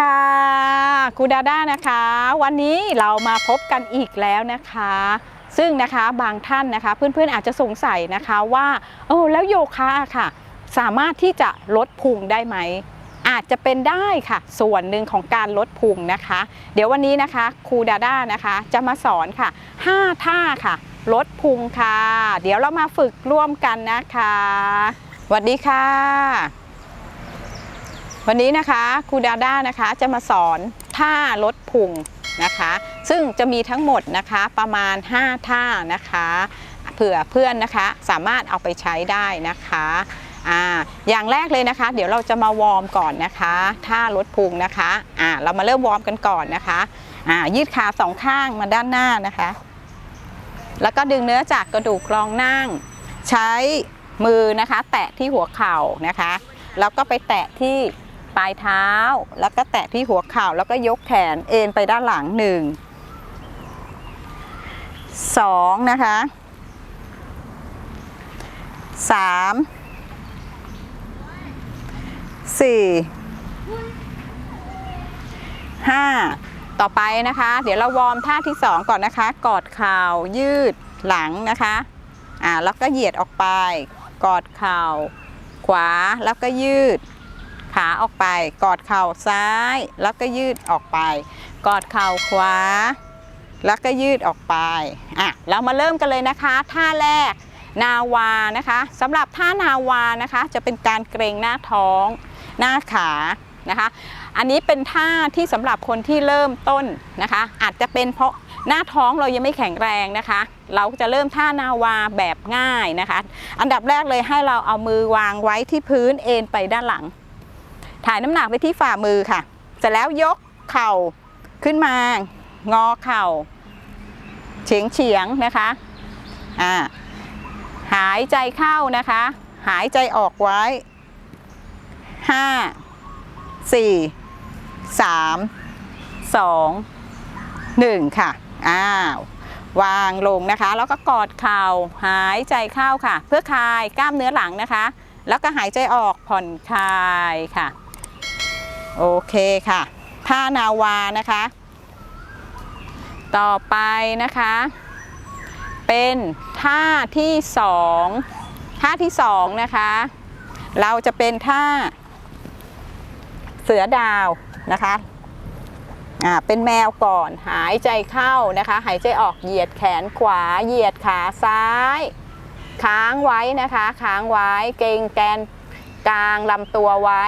ค่ะครูดาด้านะคะ วันนี้เรามาพบกันอีกแล้วนะคะ ซึ่งนะคะบางท่านนะคะ เพื่อนๆอาจจะสงสัยนะคะว่าเออแล้วโยคะอะค่ะ สามารถที่จะลดพุงได้ไหม อาจจะเป็นได้ค่ะ ส่วนหนึ่งของการลดพุงนะคะ เดี๋ยววันนี้นะคะครูดาด้านะคะ จะมาสอนค่ะ 5 ท่าค่ะ ลดพุงค่ะ เดี๋ยวเรามาฝึกร่วมกันนะคะสวัสดีค่ะ วันนี้นะคะครูดาด้านะคะจะมาสอนท่าลดพุงนะคะ ซึ่งจะมีทั้งหมดนะคะประมาณ 5 ท่านะคะเผื่อเพื่อนนะคะสามารถเอาไปใช้ได้นะคะอ่าอย่างแรกเลยนะคะ เดี๋ยวเราจะมาวอร์มก่อนนะคะท่าลดพุงนะคะอ่าเรามาเริ่มวอร์มกันก่อนนะคะอ่ายืดขาสองข้างมาด้านหน้านะคะ แล้วก็ดึงเนื้อจากกระดูกรองนั่ง ใช้มือนะคะ แตะที่หัวเข่านะคะ แล้วก็ไปแตะที่ ปลายเท้า แล้วก็แตะที่หัวเข่าแล้วก็ยกแขนเอ็นไปด้านหลังหนึ่งสองนะคะสามสี่ห้าต่อไปนะคะ เดี๋ยวเราวอร์มท่าที่สองก่อนนะคะ กอดเข่ายืดหลังนะคะอ่าแล้วก็เหยียดออกไป กอดเข่าขวาแล้วก็ยืด ขาออกไป กอดเข่าซ้าย แล้วก็ยืดออกไป กอดเข่าขวา แล้วก็ยืดออกไปอะเรามาเริ่มกันเลยนะคะ ท่าแรกนาวานะคะสำหรับท่านาวานะคะ จะเป็นการเกรงหน้าท้อง หน้าขานะคะ อันนี้เป็นท่าที่สำหรับคนที่เริ่มต้นนะคะ อาจจะเป็นเพราะหน้าท้องเรายังไม่แข็งแรงนะคะ เราจะเริ่มท่านาวาแบบง่ายนะคะ อันดับแรกเลยให้เราเอามือวางไว้ที่พื้นเอ็นไปด้านหลัง ถ่ายน้ำหนักไปที่ฝ่ามือค่ะ เสร็จแล้วยกเข่าขึ้นมางอเข่า เฉียงเฉียงๆนะคะอ่าหายใจเข้านะคะ หายใจออกไว้ห้าสี่สามสองหนึ่งค่ะ อ้าว วางลงนะคะ แล้วก็กอดเข่า หายใจเข้าค่ะ เพื่อคลายกล้ามเนื้อหลังนะคะ แล้วก็หายใจออกผ่อนคลายค่ะ โอเคค่ะท่านาวานะคะ ต่อไปนะคะ เป็นท่าที่สองท่าที่สองนะคะ เราจะเป็นท่าเสือดาวนะคะอ่าเป็นแมวก่อนหายใจเข้านะคะ หายใจออกเหยียดแขนขวา เหยียดขาซ้าย ค้างไว้นะคะ ค้างไว้เกรงแกนกลางลำตัวไว้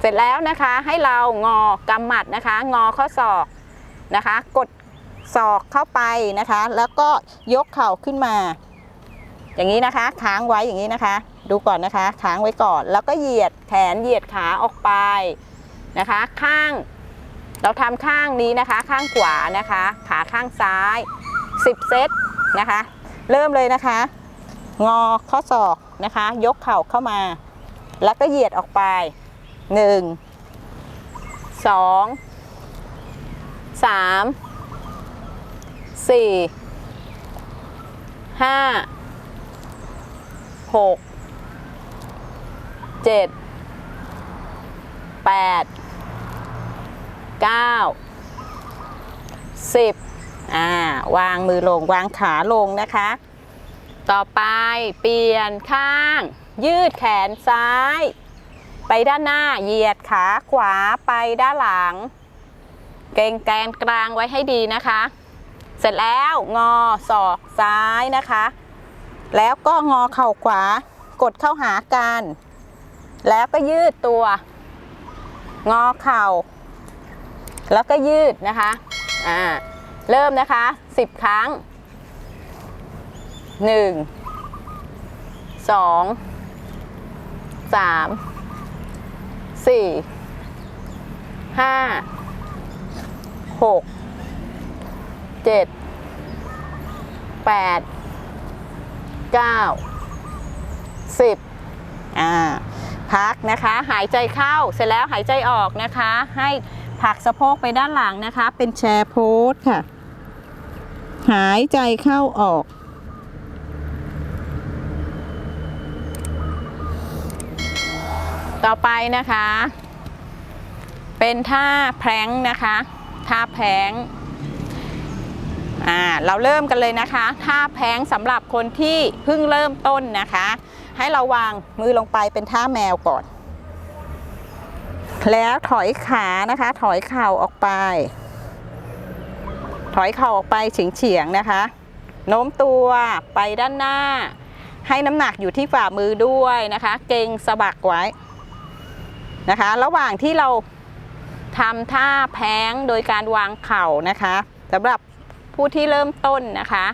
เสร็จแล้วนะคะให้เรางอกำหมัดนะคะ งอข้อศอกนะคะ กดศอกเข้าไปนะคะ แล้วก็ยกเข่าขึ้นมา อย่างนี้นะคะค้างไว้อย่างนี้นะคะ ดูก่อนนะคะค้างไว้ก่อน แล้วก็เหยียดแขนเหยียดขาออกไปนะคะ ข้าง เราทำข้างนี้นะคะ ข้างขวานะคะ ขาข้างซ้าย 10 เซตนะคะ เริ่มเลยนะคะ งอข้อศอกนะคะ ยกเข่าเข้ามา แล้วก็เหยียดออกไป หนึ่งสองสามสี่ห้าหกเจ็ดแปดเก้าสิบอ่าวางมือลงวางขาลงนะคะ ต่อไปเปลี่ยนข้าง ยืดแขนซ้าย ไปด้านหน้าเหยียดขาขวาไปด้านหลัง เกรงแกนกลางไว้ให้ดีนะคะ เสร็จแล้วงอศอกซ้ายนะคะ แล้วก็งอเข่าขวากดเข้าหากัน แล้วก็ยืดตัว งอเข่า แล้วก็ยืดนะคะอ่าเริ่มนะคะ 10 ครั้ง 1 2 3 สี่ห้าหกเจ็ดแปดเก้าสิบอ่าพักนะคะหายใจเข้าเสร็จแล้วหายใจออกนะคะ ให้ผลักสะโพกไปด้านหลังนะคะ เป็นแชร์โพสค่ะ หายใจเข้าออก ต่อไปนะคะ เป็นท่าแพร้งนะคะ ท่าแพร้งอ่าเราเริ่มกันเลยนะคะ ท่าแพร้งสำหรับคนที่เพิ่งเริ่มต้นนะคะ ให้เราวางมือลงไปเป็นท่าแมวก่อน แล้วถอยขานะคะ ถอยเข่าออกไป ถอยเข่าออกไปเฉียงๆนะคะโน้มตัวไปด้านหน้า ให้น้ำหนักอยู่ที่ฝ่ามือด้วยนะคะ เกรงสะบักไว้ นะคะ ระหว่างที่เราทำท่าแพ้งโดยการวางเข่านะคะสำหรับผู้ที่เริ่มต้นนะคะ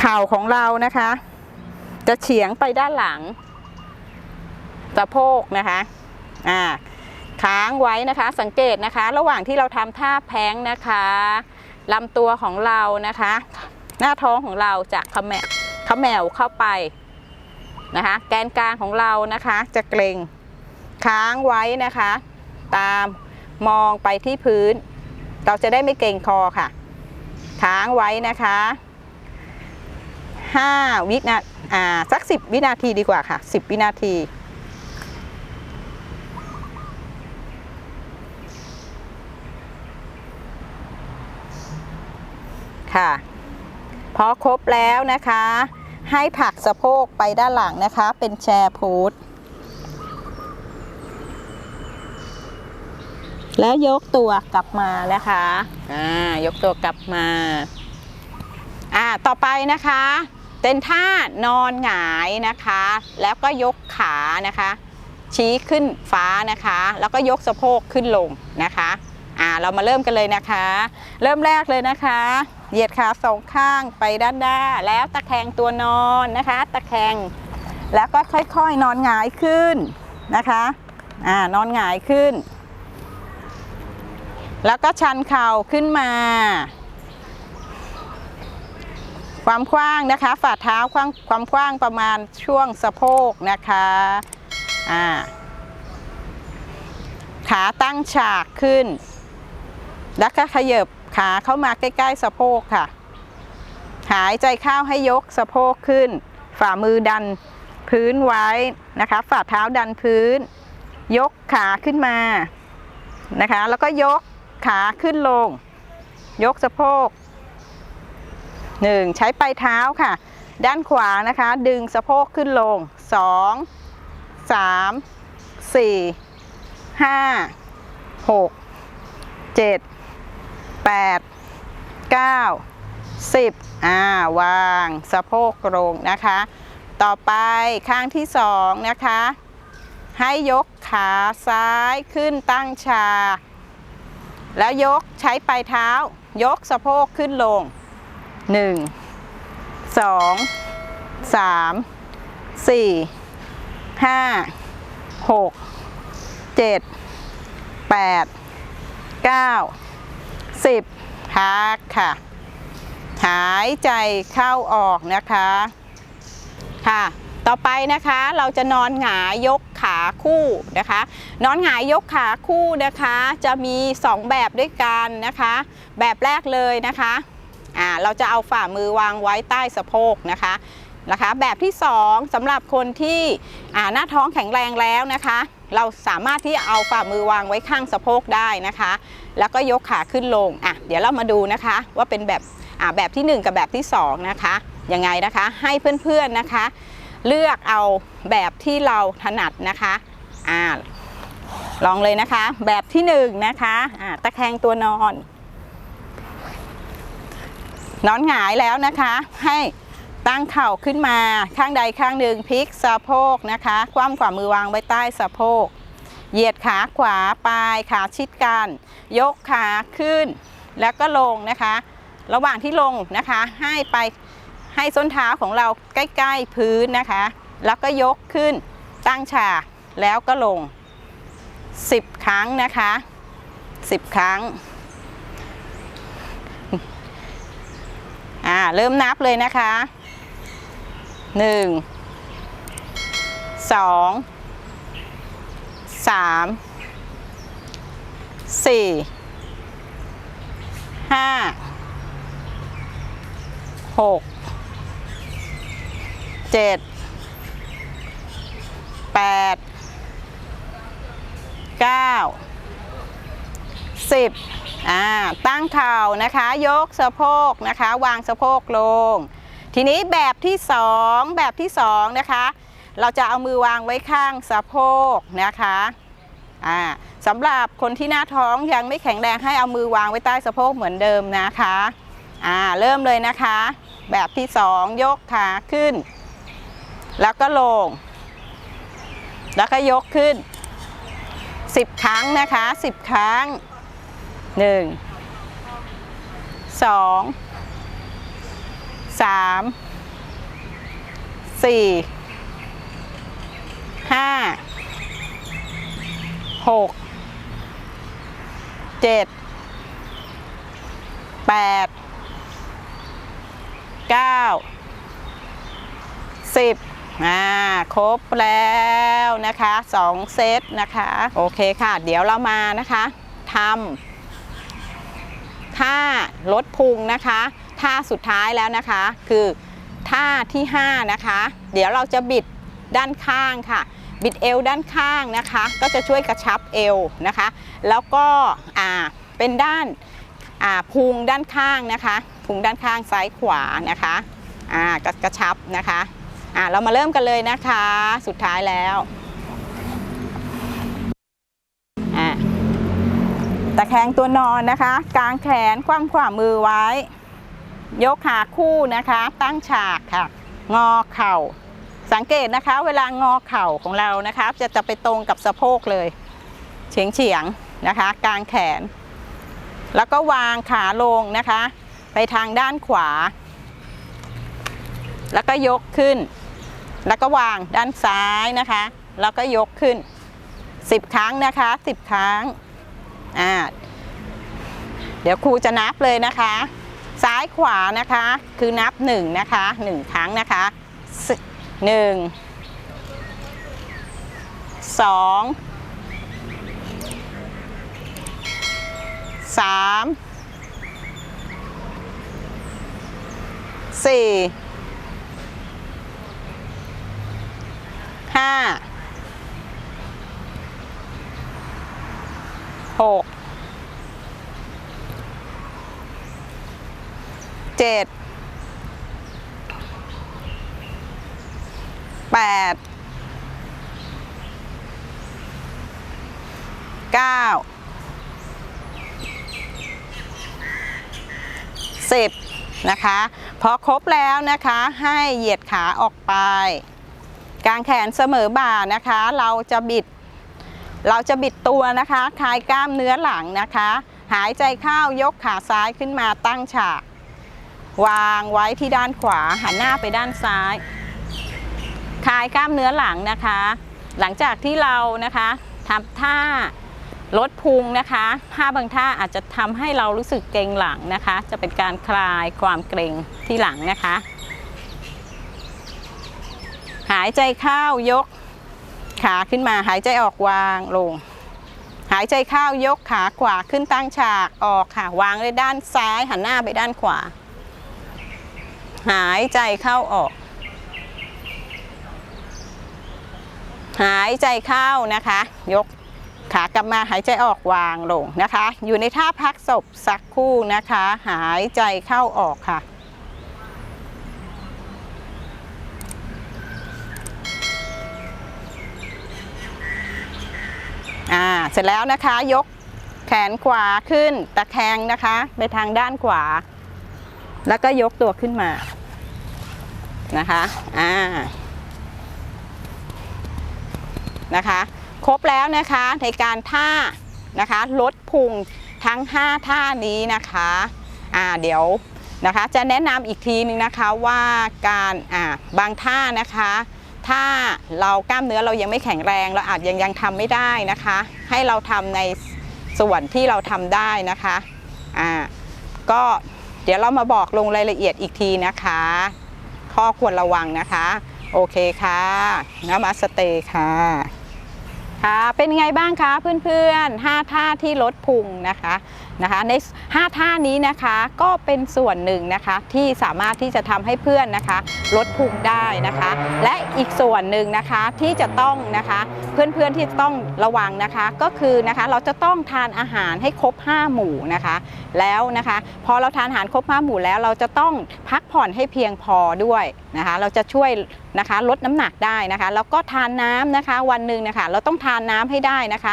เข่าของเรานะคะ จะเฉียงไปด้านหลังสะโพกนะคะอ่าค้างไว้นะคะ สังเกตนะคะ ระหว่างที่เราทำท่าแพ้งนะคะลำตัวของเรานะคะ หน้าท้องของเราจะขมแมขมแมวเข้าไปนะคะ แกนกลางของเรานะคะจะเกร็ง ค้างไว้นะคะ ตามมองไปที่พื้น เราจะได้ไม่เกรงคอค่ะ ค้างไว้นะคะ5วินาอ่าสัก 10 วินาทีดีกว่าค่ะ 10 วินาทีค่ะพอครบแล้วนะคะ ให้ผลักสะโพกไปด้านหลังนะคะ เป็นแชร์พูด แล้วยกตัวกลับมานะคะ อ่ายกตัวกลับมา อ่า ต่อไปนะคะ เป็นท่านอนหงายนะคะ แล้วก็ยกขานะคะ ชี้ขึ้นฟ้านะคะ แล้วก็ยกสะโพกขึ้นลงนะคะ อ่า เรามาเริ่มกันเลยนะคะ เริ่มแรกเลยนะคะ เหยียดขาสองข้างไปด้านหน้า แล้วตะแคงตัวนอนนะคะ ตะแคง แล้วก็ค่อยๆ นอนหงายขึ้นนะคะ อ่า นอนหงายขึ้น แล้วก็ชันเข่าขึ้นมา ความกว้างนะคะ ฝ่าเท้าความความกว้างประมาณช่วงสะโพกนะคะอ่าขาตั้งฉากขึ้น แล้วก็ขยับขาเข้ามาใกล้ ๆ สะโพกค่ะ หายใจเข้าให้ยกสะโพกขึ้น ฝ่ามือดันพื้นไว้นะคะ ฝ่าเท้าดันพื้น ยกขาขึ้นมานะคะ แล้วก็ยก ขาขึ้นลง ยกสะโพกหนึ่งใช้ปลายเท้าค่ะ ด้านขวานะคะ ดึงสะโพกขึ้นลงสองสามสี่ห้าหกเจ็ดแปดเก้าสิบอ่าวางสะโพกลงนะคะ ต่อไปข้างที่สองนะคะ ให้ยกขาซ้ายขึ้นตั้งฉา แล้วยกใช้ปลายเท้า ยกสะโพกขึ้นลง 1 2 3 4 5 6 7 8 9 10พักค่ะ หายใจเข้าออกนะคะ ค่ะ ต่อไปนะคะเราจะนอนหงายยกขาคู่นะคะ นอนหงายยกขาคู่นะคะ จะมี 2 แบบด้วยกันนะคะ แบบแรกเลยนะคะอ่าเราจะเอาฝ่ามือวางไว้ใต้สะโพกนะคะนะคะแบบที่ 2สำหรับคนที่หน้าท้องแข็งแรงแล้วนะคะ เราสามารถที่เอาฝ่ามือวางไว้ข้างสะโพกได้นะคะ แล้วก็ยกขาขึ้นลงอะเดี๋ยวเรามาดูนะคะ ว่าเป็นแบบแบบที่ 1 กับแบบที่ 2 นะคะยังไงนะคะให้เพื่อนๆนะคะ เลือกเอาแบบที่เราถนัดนะคะอ่าลองเลยนะคะ แบบที่1นงนะคะอ่าตะแคงตัวนอน นอนหงายแล้วนะคะ ให้ตั้งเข่าขึ้นมาข้างใดข้างหนึ่งพลิกสะโพกนะคะ คว่ำฝ่ามือวางไว้ใต้สะโพก เหยียดขาขวาปลายขาชิดกัน ยกขาขึ้น แล้วก็ลงนะคะ ระหว่างที่ลงนะคะ ให้ไป ให้ส้นเท้าของเราใกล้ ๆ พื้นนะคะ แล้วก็ยกขึ้นตั้งฉากแล้วก็ลง 10 ครั้งนะคะ 10 ครั้งอ่าเริ่มนับเลยนะคะหนึ่งสองสามสี่ห้าหก เจ็ดแปดเก้า10อ่าตั้งเข่านะคะ ยกสะโพกนะคะ วางสะโพกลง ทีนี้แบบที่สองแบบที่สองนะคะ เราจะเอามือวางไว้ข้างสะโพกนะคะอ่าสำหรับคนที่หน้าท้องยังไม่แข็งแรงให้เอามือวางไว้ใต้สะโพกเหมือนเดิมนะคะอ่าเริ่มเลยนะคะ แบบที่สองยกขาขึ้น แล้วก็ลง แล้วก็ยกขึ้น 10 ครั้งนะคะ 10 ครั้ง 1 2 3 4 5 6 7 8 9 10 อ่าครบแล้วนะคะสองเซตนะคะ โอเคค่ะ เดี๋ยวเรามานะคะทำท่าลดพุงนะคะท่าสุดท้ายแล้วนะคะ คือท่าที่ 5 นะคะ เดี๋ยวเราจะบิดด้านข้างค่ะ บิดเอวด้านข้างนะคะ ก็จะช่วยกระชับเอวนะคะ แล้วก็อ่าเป็นด้านอ่าพุงด้านข้างนะคะพุงด้านข้างซ้ายขวานะคะอ่ากระกระชับนะคะ อ่าเรามาเริ่มกันเลยนะคะ สุดท้ายแล้วอ่าตะแคงตัวนอนนะคะ กางแขนคว่ำขวามือไว้ ยกขาคู่นะคะ ตั้งฉากค่ะ งอเข่า สังเกตนะคะ เวลางอเข่าของเรานะคะ จะจะไปตรงกับสะโพกเลยเฉียงเฉียงๆนะคะกลางแขน แล้วก็วางขาลงนะคะ ไปทางด้านขวา แล้วก็ยกขึ้น แล้วก็วางด้านซ้ายนะคะ แล้วก็ยกขึ้น 10 ครั้งนะคะ 10 ครั้งอ่าเดี๋ยวครูจะนับเลยนะคะ ซ้ายขวานะคะ คือนับ1นะคะ1ครั้งนะคะ1 2 3 4 ห้าหกเจ็ดแปดเก้าสิบนะคะ พอครบแล้วนะคะให้เหยียดขาออกไป กางแขนเสมอบ่านะคะ เราจะบิด เราจะบิดตัวนะคะคลายกล้ามเนื้อหลังนะคะ หายใจเข้ายกขาซ้ายขึ้นมาตั้งฉาก วางไว้ที่ด้านขวาหันหน้าไปด้านซ้ายคลายกล้ามเนื้อหลังนะคะ หลังจากที่เรานะคะทำท่าลดพุงนะคะท่าบางท่าอาจจะทำให้เรารู้สึกเกร็งหลังนะคะ จะเป็นการคลายความเกร็งที่หลังนะคะายใจเข้ายก ขาขึ้นมาหายใจออกวางลง หายใจเข้ายกขาขวาขึ้นตั้งฉากออกค่ะ วางเลยด้านซ้ายหันหน้าไปด้านขวา หายใจเข้าออก หายใจเข้านะคะ ยกขากลับมาหายใจออกวางลงนะคะ อยู่ในท่าพักศพสักคู่นะคะ หายใจเข้าออกค่ะ เสร็จแล้วนะคะยกแขนขวาขึ้นตะแคงนะคะ ไปทางด้านขวา แล้วก็ยกตัวขึ้นมานะคะอ่านะคะ ครบแล้วนะคะในการท่านะคะลดพุงทั้ง 5 ท่านี้นะคะอ่าเดี๋ยวนะคะจะแนะนำอีกทีนึงนะคะว่าการอ่าบางท่านะคะ ถ้าเรากล้ามเนื้อเรายังไม่แข็งแรง เราอาจยังยังทำไม่ได้นะคะ ให้เราทำในส่วนที่เราทำได้นะคะอ่าก็เดี๋ยวเรามาบอกลงรายละเอียดอีกทีนะคะ ข้อควรระวังนะคะ โอเคค่ะนามาสเตย์ค่ะค่ะ เป็นไงบ้างคะเพื่อนๆ5ท่าที่ลดพุงนะคะ นะคะใน 5 ท่านี้นะคะก็เป็นส่วนหนึ่งนะคะที่สามารถที่จะทำให้เพื่อนนะคะลดพุงได้นะคะ และอีกส่วนหนึ่งนะคะที่จะต้องนะคะเพื่อนๆที่ต้องระวังนะคะ ก็คือนะคะเราจะต้องทานอาหารให้ครบ 5 หมู่นะคะ แล้วนะคะพอเราทานอาหารครบ 5 หมู่แล้วเราจะต้องพักผ่อนให้เพียงพอด้วยนะคะ เราจะช่วยนะคะลดน้ำหนักได้นะคะแล้วก็ทานน้ำนะคะวันหนึ่งนะคะเราต้องทานน้ำให้ได้นะคะ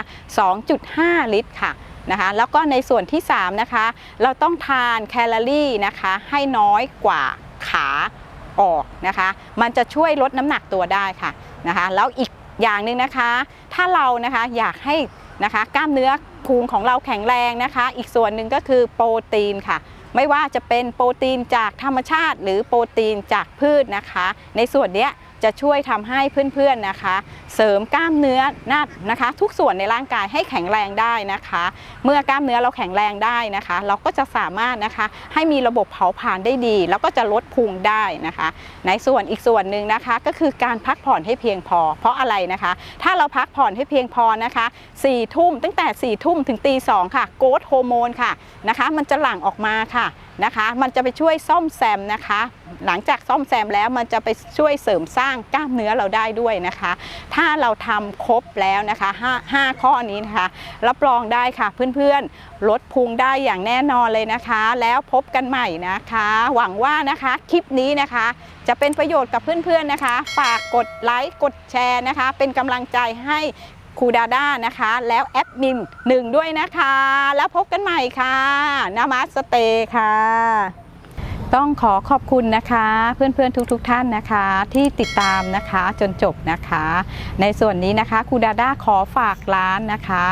2.5 ลิตรค่ะ นะคะแล้วก็ในส่วนที่3นะคะเราต้องทานแคลอรี่นะคะให้น้อยกว่าขาออกนะคะมันจะช่วยลดน้ำหนักตัวได้ค่ะนะคะแล้วอีกอย่างหนึ่งนะคะ ถ้าเรานะคะอยากให้นะคะกล้ามเนื้อพุงของเราแข็งแรงนะคะ อีกส่วนหนึ่งก็คือโปรตีนค่ะ ไม่ว่าจะเป็นโปรตีนจากธรรมชาติ หรือโปรตีนจากพืชนะคะ ในส่วนเนี้ย จะช่วยทำให้เพื่อนๆนะคะ เสริมกล้ามเนื้อหน้านะคะ ทุกส่วนในร่างกายให้แข็งแรงได้นะคะ เมื่อกล้ามเนื้อเราแข็งแรงได้นะคะ เราก็จะสามารถนะคะให้มีระบบเผาผลาญได้ดี แล้วก็จะลดพุงได้นะคะ ในส่วนอีกส่วนหนึ่งนะคะ ก็คือการพักผ่อนให้เพียงพอ เพราะอะไรนะคะ ถ้าเราพักผ่อนให้เพียงพอนะคะ4ี่ทุ่มตั้งแต่4ี่ทุ่มถึงตีสองค่ะโกรทโฮอร์โมนค่ะนะคะ มันจะหลั่งออกมาค่ะ นะคะ มันจะไปช่วยซ่อมแซมนะคะ หลังจากซ่อมแซมแล้วมันจะไปช่วยเสริมสร้างกล้ามเนื้อเราได้ด้วยนะคะ ถ้าเราทำครบแล้วนะคะห้าข้อนี้นะคะ รับรองได้ค่ะเพื่อนๆ ลดพุงได้อย่างแน่นอนเลยนะคะ แล้วพบกันใหม่นะคะ หวังว่านะคะคลิปนี้นะคะ จะเป็นประโยชน์กับเพื่อนๆนะคะ ฝากกดไลค์กดแชร์นะคะ เป็นกำลังใจให้ ครูดาด้านะคะ แล้วแอดมินหนึ่งด้วยนะคะ แล้วพบกันใหม่ค่ะนามาสเตย์ค่ะ ต้องขอขอบคุณนะคะ เพื่อนๆทุกๆทท่านนะคะ ที่ติดตามนะคะจนจบนะคะ ในส่วนนี้นะคะครูดาด้าขอฝากร้านนะคะ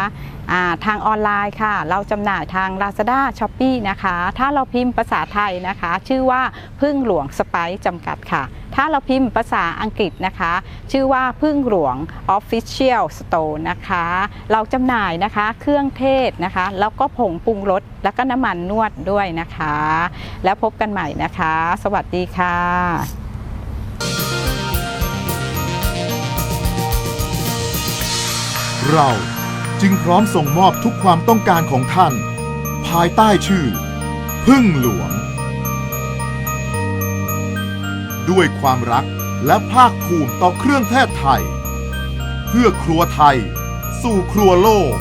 ทางออนไลน์ค่ะ เราจำหน่ายทาง Lazada s h o p e e นะคะ ถ้าเราพิมพ์ภาษาไทยนะคะ ชื่อว่าพึ่งหลวงสไปซ์จำกัดค่ะ ถ้าเราพิมพ์ภาษาอังกฤษนะคะ ชื่อว่าพึ่งหลวง Official Store นะคะ เราจำหน่ายนะคะเครื่องเทศนะคะ แล้วก็ผงปรุงรสแล้วก็น้ำมันนวดด้วยนะคะ แล้วพบกันใหม่นะคะ สวัสดีค่ะเรา จึงพร้อมส่งมอบทุกความต้องการของท่าน ภายใต้ชื่อ พึ่งหลวง ด้วยความรักและภาคภูมิต่อเครื่องเทศไทย เพื่อครัวไทย สู่ครัวโลก